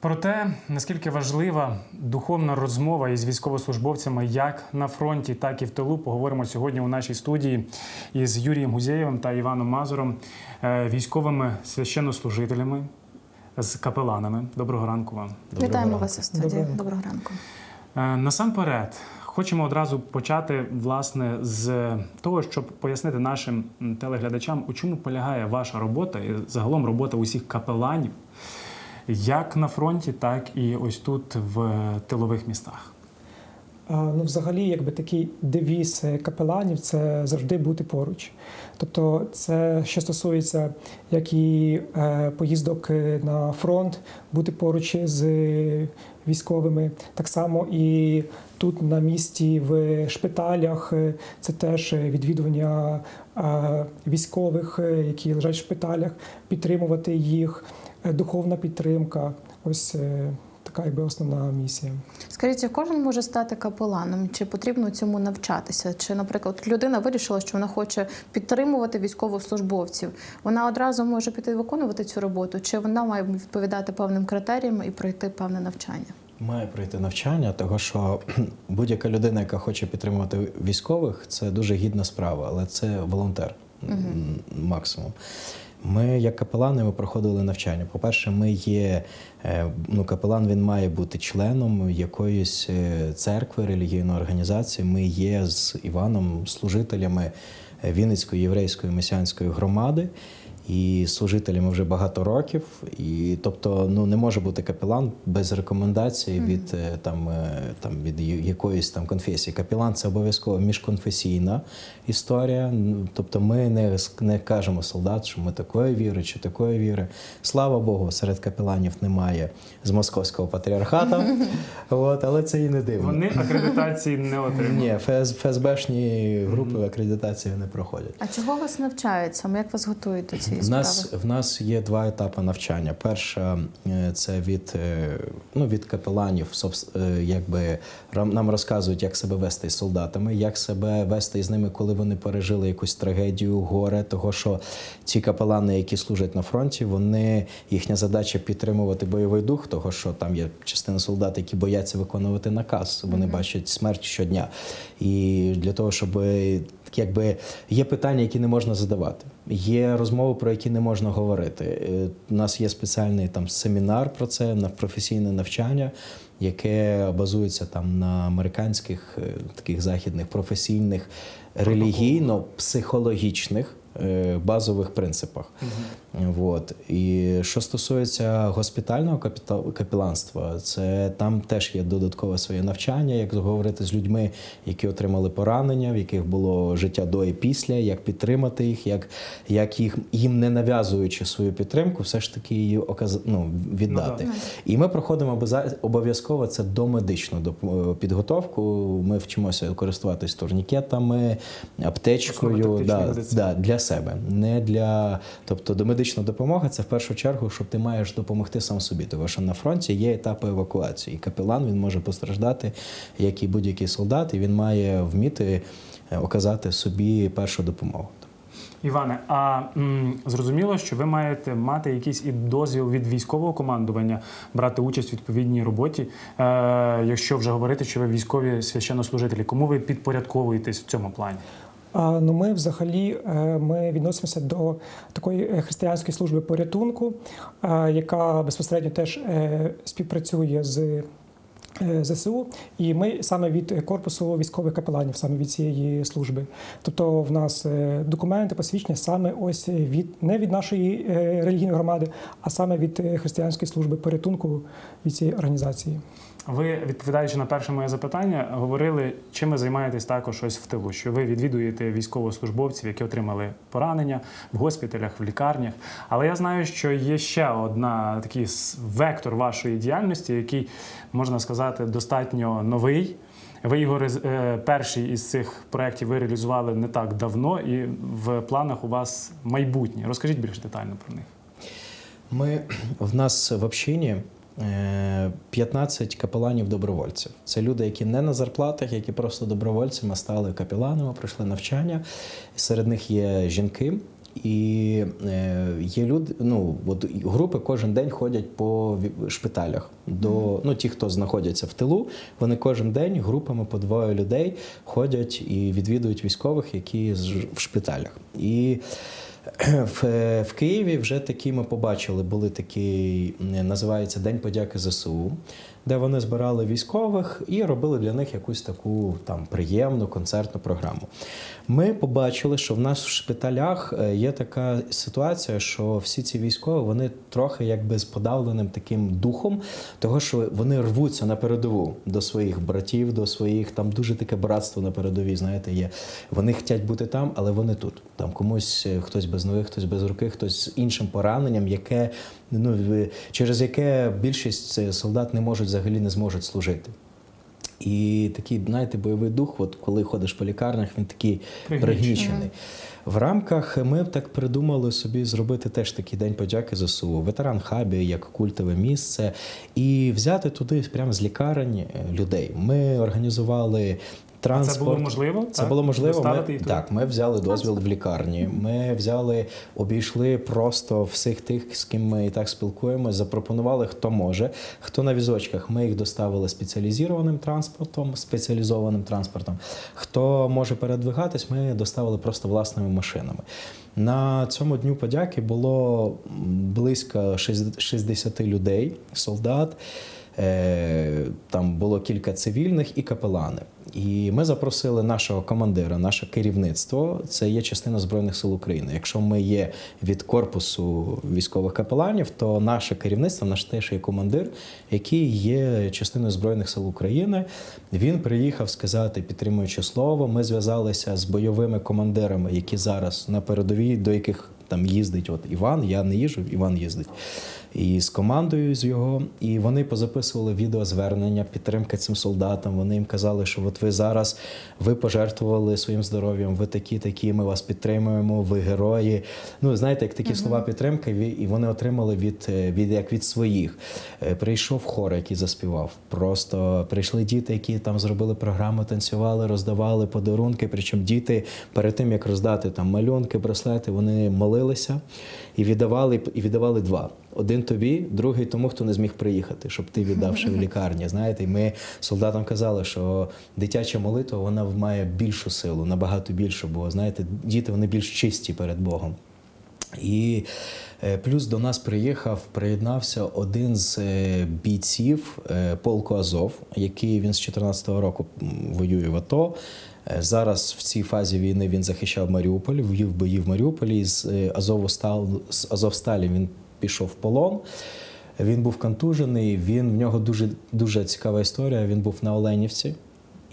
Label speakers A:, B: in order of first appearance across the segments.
A: Про те, наскільки важлива духовна розмова із військовослужбовцями як на фронті, так і в тилу, поговоримо сьогодні у нашій студії із Юрієм Гузєєвим та Іваном Мазуром, е, військовими священнослужителями з капеланами. Доброго ранку вам.
B: Вітаємо вас у студії.
C: Доброго ранку.
B: Доброго ранку.
A: Е, Насамперед, хочемо одразу почати власне з того, щоб пояснити нашим телеглядачам, у чому полягає ваша робота і загалом робота усіх капеланів, як на фронті, так і ось тут в тилових містах.
C: Ну, взагалі, якби такий девіз капеланів це завжди бути поруч. Тобто, це що стосується як і е, поїздок на фронт, бути поруч з військовими. Так само і тут на місці в шпиталях е, це теж відвідування е, військових, які лежать в шпиталях, підтримувати їх, духовна підтримка. Ось така якби основна місія.
B: Скажіть, чи кожен може стати капеланом? Чи потрібно цьому навчатися? Чи, наприклад, людина вирішила, що вона хоче підтримувати військовослужбовців? Вона одразу може піти виконувати цю роботу, чи вона має відповідати певним критеріям і пройти певне навчання?
D: Має пройти навчання, того що будь-яка людина, яка хоче підтримувати військових, це дуже гідна справа, але це волонтер м, максимум. Ми, як капелани, ми проходили навчання. По-перше, ми є е, ну, капелан, він має бути членом якоїсь е, церкви, релігійної організації. Ми є з Іваном служителями Вінницької єврейської месіанської громади. І служителями вже багато років, і тобто ну не може бути капелан без рекомендацій від е, там, е, там від якоїсь там конфесії. Капелан це обов'язково міжконфесійна історія. Тобто, ми не, не кажемо солдат, що ми такої віри чи такої віри. Слава Богу, серед капеланів немає з московського патріархату. От, але це і не дивно.
A: Вони акредитації не отримують.
D: Ні, ФС, ФСБшні групи акредитації не проходять.
B: А чого вас навчають саме? Як вас готують до цієї
D: В нас,
B: справи?
D: в нас є два етапи навчання. Перша е, це від, е, ну, від капеланів, е, якби нам розказують, як себе вести з солдатами, як себе вести з ними, коли вони пережили якусь трагедію, горе. Того, що ці капелани, які служать на фронті, вони їхня задача підтримувати бойовий дух, того що там є частина солдат, які бояться виконувати наказ. Вони бачать смерть щодня. І для того, щоб якби є питання, які не можна задавати. Є розмови, про які не можна говорити. Е, У нас є спеціальний там семінар про це на професійне навчання, яке базується там на американських е, таких західних професійних релігійно-психологічних базових принципах. Вот. І що стосується госпітального капеланства, це там теж є додаткове своє навчання, як говорити з людьми, які отримали поранення, в яких було життя до і після, як підтримати їх, як, як їх їм не нав'язуючи свою підтримку, все ж таки її оказ... ну, віддати.
A: Ну,
D: І ми проходимо обов'язково це домедичну підготовку. Ми вчимося користуватись турнікетами, аптечкою да, да, для себе. Не для... Тобто домедична допомога це в першу чергу, щоб ти маєш допомогти сам собі. Тому що на фронті є етапи евакуації. І капелан він може постраждати, як і будь-який солдат, і він має вміти е, оказати собі першу допомогу.
A: Іване, а м, зрозуміло, що ви маєте мати якийсь і дозвіл від військового командування брати участь в відповідній роботі, е, якщо вже говорити, що ви військові священнослужителі. Кому ви підпорядковуєтесь в цьому плані?
C: Ну, ми взагалі е, ми відносимося до такої е, християнської служби порятунку, е, яка безпосередньо теж співпрацює з. ЗСУ, і ми саме від корпусу військових капеланів, саме від цієї служби. Тобто в нас документи, посвідчення саме ось від не від нашої релігійної громади, а саме від християнської служби порятунку від цієї організації.
A: Ви, відповідаючи на перше моє запитання, говорили, чим ви займаєтесь також ось в тилу, що ви відвідуєте військовослужбовців, які отримали поранення в госпіталях, в лікарнях. Але я знаю, що є ще одна такий вектор вашої діяльності, який можна сказати достатньо новий. Ви його е, перший із цих проєктів ви реалізували не так давно, і в планах у вас майбутнє. Розкажіть більш детально про них.
D: Ми в нас в общині 15 капеланів-добровольців. Це люди, які не на зарплатах, які просто добровольцями стали капеланами, пройшли навчання. Серед них є жінки. І е, є люди, ну от групи кожен день ходять по шпиталях. До ну ті, хто знаходяться в тилу, вони кожен день групами по двоє людей ходять і відвідують військових, які в шпиталях. І в, в Києві вже такі ми побачили, були такі, м, називається День подяки ЗСУ, де вони збирали військових і робили для них якусь таку там приємну концертну програму. Ми побачили, що в нас в шпиталях е, є така ситуація, що всі ці військові вони трохи якби з подавленим таким духом, того що вони рвуться на передову до своїх братів, до своїх там дуже таке братство на передовій. Знаєте, є. Вони хочуть бути там, але вони тут. Там комусь е, хтось без ноги, хтось без руки, хтось з іншим пораненням, яке ну через яке більшість е, солдат не можуть взагалі не зможуть служити. І такий, знаєте, бойовий дух, от коли ходиш по лікарнях, він такий
A: Пригнічений.
D: пригнічений. В рамках ми так придумали собі зробити теж такий день подяки ЗСУ, ветеран хабі як культове місце, і взяти туди прямо з лікарень е, людей. Ми організували транспорт.
A: Це було можливо?
D: Це
A: так?
D: було можливо. Ми,
A: їх
D: так, ми взяли дозвіл в лікарні. Ми взяли, обійшли просто всіх тих, з ким ми і так спілкуємося, запропонували, хто може, хто на візочках. Ми їх доставили спеціалізованим транспортом, спеціалізованим транспортом. Хто може передвигатись, ми доставили просто власними машинами. На цьому дню подяки було близько 60 60 людей, солдат. Е, Там було кілька цивільних і капелани. І ми запросили нашого командира, наше керівництво. Це є частина Збройних сил України. Якщо ми є від корпусу військових капеланів, то наше керівництво, наш теж є командир, який є частиною Збройних сил України. Він приїхав сказати, підтримуючи слово. Ми зв'язалися з бойовими командирами, які зараз на передовій, до яких там їздить от Іван. Я не їжджу, Іван їздить. І з командою з його, і вони позаписували відеозвернення, підтримки цим солдатам. Вони їм казали, що от ви зараз ви пожертвували своїм здоров'ям, ви такі, такі, ми вас підтримуємо, ви герої. Ну знаєте, як такі слова підтримки, і вони отримали від, е, від як від своїх. Е, Прийшов хор, який заспівав. Просто прийшли діти, які там зробили програму, танцювали, роздавали подарунки. Причому діти перед тим як роздати там малюнки, браслети, вони молилися і віддавали і віддавали два. Один тобі, другий тому, хто не зміг приїхати, щоб ти віддав ще в лікарні. Знаєте, і ми солдатам казали, що дитяча молитва вона має більшу силу, набагато більшу, бо знаєте, діти вони більш чисті перед Богом. І е, плюс до нас приїхав, приєднався один з е, бійців е, полку Азов, який він з 14-го року воює в АТО. Е, Зараз в цій фазі війни він захищав Маріуполь, ввів бої в Маріуполі. З е, Азовстал, з Азовсталі він пішов в полон. Він був контужений. Він в нього дуже дуже цікава історія. Він був на Оленівці,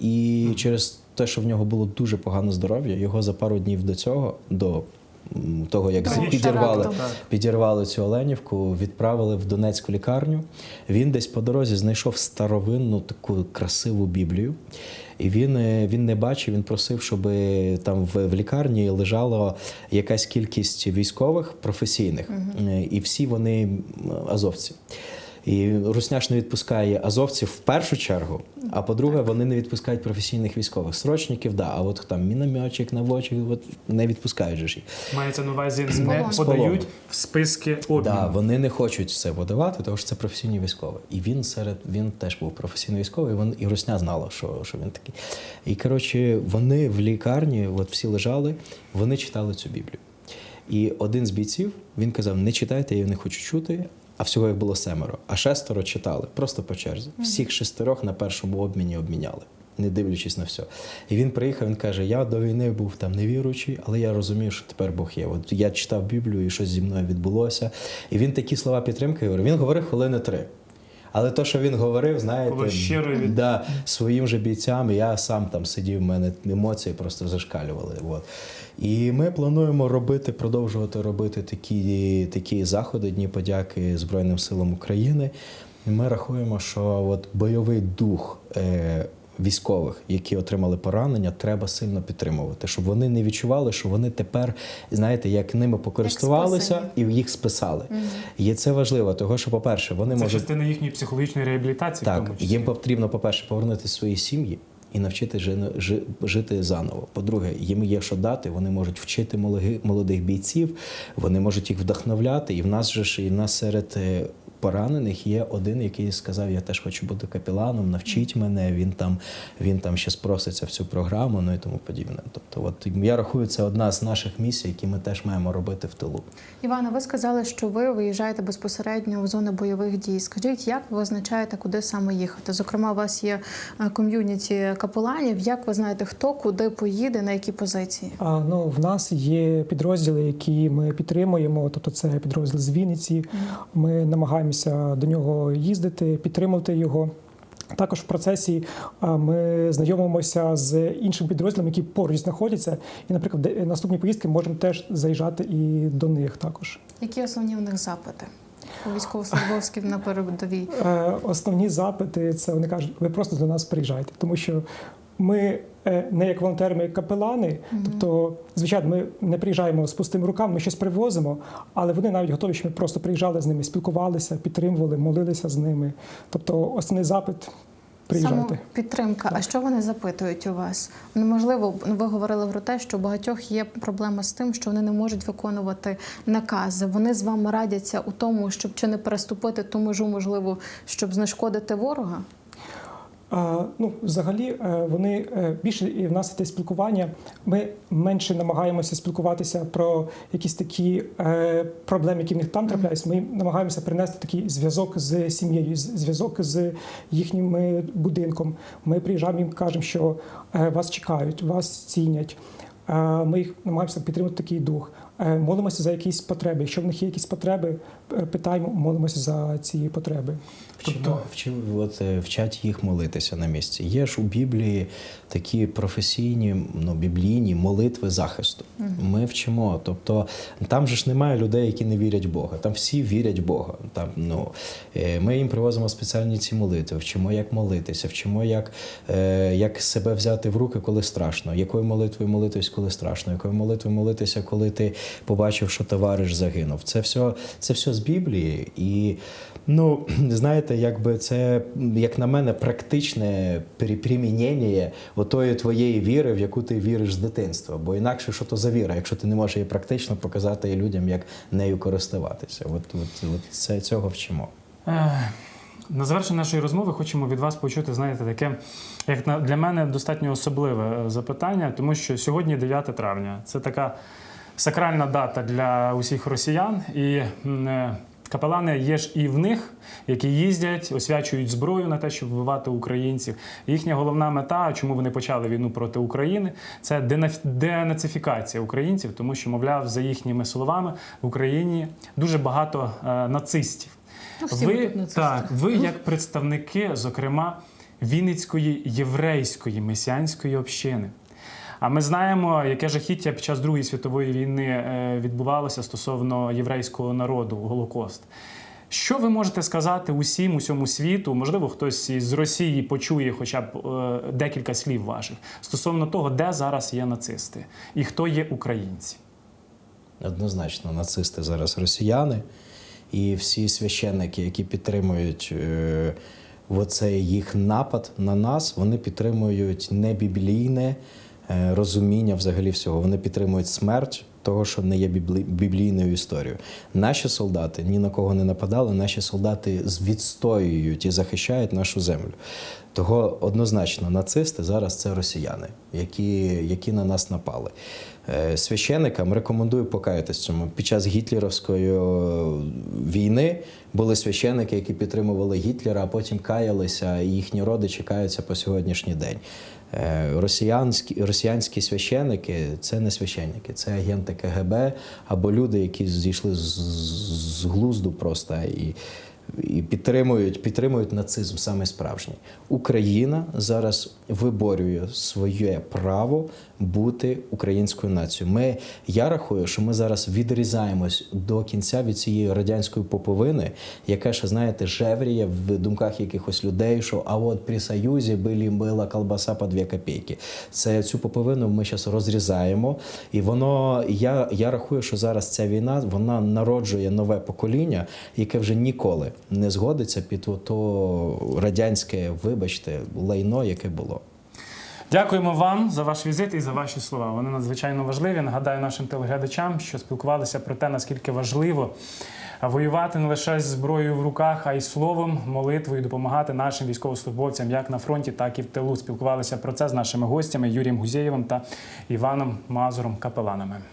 D: і через те, що в нього було дуже погане здоров'я, його за пару днів до цього, до того, як
B: Того
D: підірвали. Підірвали цю Оленівку, відправили в Донецьку лікарню. Він десь по дорозі знайшов старовинну таку красиву Біблію. І він, е, він не бачив, він просив, щоб е, там в, в лікарні лежала якась кількість військових професійних, Е, і всі вони азовці. І Русняш не відпускає азовців в першу чергу, а по-друге, вони не відпускають професійних військових. Срочників, да, а от там мінометчик, наводчик, от не відпускають же ж їх.
A: Мається на увазі не подають в списки обміну.
D: Да, вони не хочуть це подавати, тому що це професійні військові. І він серед він теж був професійний військовий. Він і Русня знала, що, що він такий. І коротше, вони в лікарні, от всі лежали, вони читали цю Біблію. І один з бійців він казав: не читайте, я не хочу чути. А всього їх було семеро, а шестеро читали просто по черзі. Всіх шестерох на першому обміні обміняли, не дивлячись на все. І він приїхав. Він каже: Я до війни був там невіруючий, але я розумію, що тепер Бог є. От я читав Біблію, і щось зі мною відбулося. І він такі слова підтримки говорив. Він говорив хвилини три. Але то, що він говорив, знаєте,
A: щиро від-
D: да, своїм же бійцям, я сам там сидів, в мене емоції просто зашкалювали. От. І ми плануємо робити, продовжувати робити такі, такі заходи, Дні подяки Збройним силам України. І ми рахуємо, що от бойовий дух. Е, Військових, які отримали поранення, треба сильно підтримувати, щоб вони не відчували, що вони тепер, знаєте, як ними покористувалися
B: спасені.
D: і їх списали. І це важливо, тому що, по-перше, вони
A: Це
D: можуть
A: частина їхньої психологічної реабілітації. в тому числі.
D: їм потрібно, по-перше, повернути свої сім'ї, і навчити жи- жи- жити заново. По-друге, їм є що дати. Вони можуть вчити молодих бійців, вони можуть їх вдохновляти. І в нас же ж і в нас серед е, поранених є один, який сказав: Я теж хочу бути капеланом, навчіть мене. Він там він там ще спроситься в цю програму, ну і тому подібне. Тобто, от я рахую, це одна з наших місій, які ми теж маємо робити в тилу.
B: Івана, ви сказали, що ви виїжджаєте безпосередньо в зони бойових дій. Скажіть, як ви визначаєте, куди саме їхати? Зокрема, у вас є е, ком'юніті капеланів. Як ви знаєте, хто куди поїде, на які позиції?
C: А ну в нас є підрозділи, які ми підтримуємо. Тобто, це підрозділ з Вінниці. Ми намагаємося до нього їздити, підтримувати його. Також в процесі ми знайомимося з іншими підрозділами, які поруч знаходяться. І, наприклад, наступні поїздки можемо теж заїжджати і до них також.
B: Які основні у них запити? У військовослужбовців на передовій?
C: Е, Основні запити це вони кажуть, ви просто до нас приїжджайте, тому що ми не як волонтери, ми як капелани. Тобто, звичайно, ми не приїжджаємо з пустими руками, ми щось привозимо, але вони навіть готові, щоб ми просто приїжджали з ними, спілкувалися, підтримували, молилися з ними. Тобто, основний запит.
B: Саме підтримка. А що вони запитують у вас? Ну, можливо, ви говорили про те, що у багатьох є проблема з тим, що вони не можуть виконувати накази. Вони з вами радяться у тому, щоб чи не переступити ту межу, можливо, щоб знешкодити ворога.
C: Ну, взагалі, е, вони е, більше і в нас іде спілкування. Ми менше намагаємося спілкуватися про якісь такі е, проблеми, які в них там трапляються. Ми намагаємося принести такий зв'язок з сім'єю, зв'язок з їхнім будинком. Ми приїжджаємо їм кажемо, що вас чекають, вас цінять. Ми їх намагаємося підтримати такий дух. Молимося за якісь потреби. Якщо в них є якісь потреби, питаємо, молимося за ці потреби.
D: Вчимо, вчимо, от, е, вчать їх молитися на місці. Є ж у Біблії такі професійні, ну, біблійні молитви захисту. Ми вчимо. Тобто там же ж немає людей, які не вірять в Бога. Там всі вірять в Бога. Там, ну, е, ми їм привозимо спеціальні ці молитви, вчимо, як молитися, вчимо, як, е, як себе взяти в руки, коли страшно, якою молитвою молитись, коли страшно, якою молитвою молитися, коли ти побачив, що товариш загинув. Це все, це все з Біблії. І ну, знаєте, якби це, як на мене, практичне перепримінення отої твоєї віри, в яку ти віриш з дитинства. Бо інакше, що то за віра, якщо ти не можеш її практично показати людям, як нею користуватися. От, от, от це цього вчимо.
A: Е, На завершення нашої розмови хочемо від вас почути, знаєте, таке, як для мене достатньо особливе е, запитання, тому що сьогодні 9 травня. Це така сакральна дата для усіх росіян. І е, капелани є ж і в них, які їздять, освячують зброю на те, щоб вбивати українців. Їхня головна мета, чому вони почали війну проти України, це денацифікація українців, тому що, мовляв, за їхніми словами, в Україні дуже багато е, нацистів.
B: Ну, всі
A: ви,
B: нацисти.
A: так, ви як представники, зокрема, Вінницької єврейської месіанської общини. А ми знаємо, яке жахіття під час Другої світової війни е, відбувалося стосовно єврейського народу, Голокост. Що ви можете сказати усім, усьому світу? Можливо, хтось із Росії почує хоча б е, декілька слів ваших стосовно того, де зараз є нацисти і хто є українці.
D: Однозначно, нацисти зараз росіяни, і всі священники, які підтримують е, оцей їх напад на нас, вони підтримують не біблійне е, розуміння взагалі всього. Вони підтримують смерть того, що не є біблі- біблійною історією. Наші солдати ні на кого не нападали, наші солдати відстоюють і захищають нашу землю. Того однозначно нацисти зараз це росіяни, які, які на нас напали. Е, Священикам рекомендую покаятися цьому. Під час гітлерівської е, війни були священики, які підтримували Гітлера, а потім каялися, і їхні родичі каються по сьогоднішній день. Е, Росіянські, росіянські священики це не священники, це агенти КГБ або люди, які зійшли з, з- з глузду просто і, і підтримують, підтримують нацизм саме справжній. Україна зараз виборює своє право бути українською нацією. Ми, я рахую, що ми зараз відрізаємось до кінця від цієї радянської поповини, яка ще, знаєте, жевріє в думках якихось людей, що а от при Союзі були, була колбаса по 2 копійки. Це цю поповину ми зараз розрізаємо, і воно я, я рахую, що зараз ця війна вона народжує нове покоління, яке вже ніколи не згодиться під то радянське, вибачте, лайно, яке було.
A: Дякуємо вам за ваш візит і за ваші слова. Вони надзвичайно важливі. Нагадаю нашим телеглядачам, що спілкувалися про те, наскільки важливо воювати не лише з зброєю в руках, а й словом, молитвою, допомагати нашим військовослужбовцям як на фронті, так і в тилу. Спілкувалися про це з нашими гостями Юрієм Гузєєвим та Іваном Мазуром Капеланами.